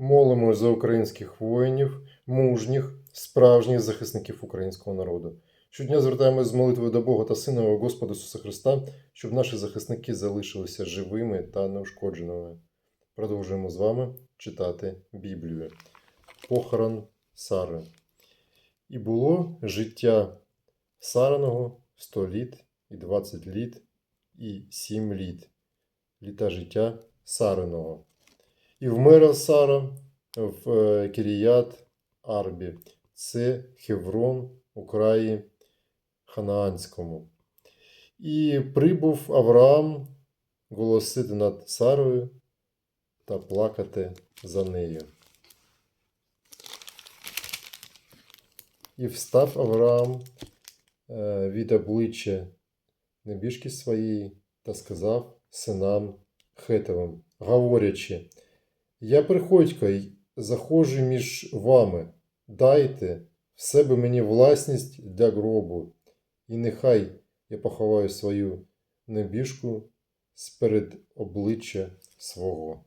Молимо за українських воїнів, мужніх, справжніх захисників українського народу. Щодня звертаємось з молитвою до Бога та Сина його Господа Ісуса Христа, щоб наші захисники залишилися живими та неушкодженими. Продовжуємо з вами читати Біблію. Похорон Сари. І було життя Сараного 100 літ, і 20 літ, і 7 літ. Літа життя Сариного. І вмерла Сара в е, Кіріят Арбі. Це Хеврон у краї Ханаанському. І прибув Авраам голосити над Сарою та плакати за нею. І встав Авраам е, від обличчя небіжки своєї та сказав синам Хетовим, говорячи, я приходько й заходжу між вами, дайте в себе мені власність для гробу, і нехай я поховаю свою небіжку сперед обличчя свого.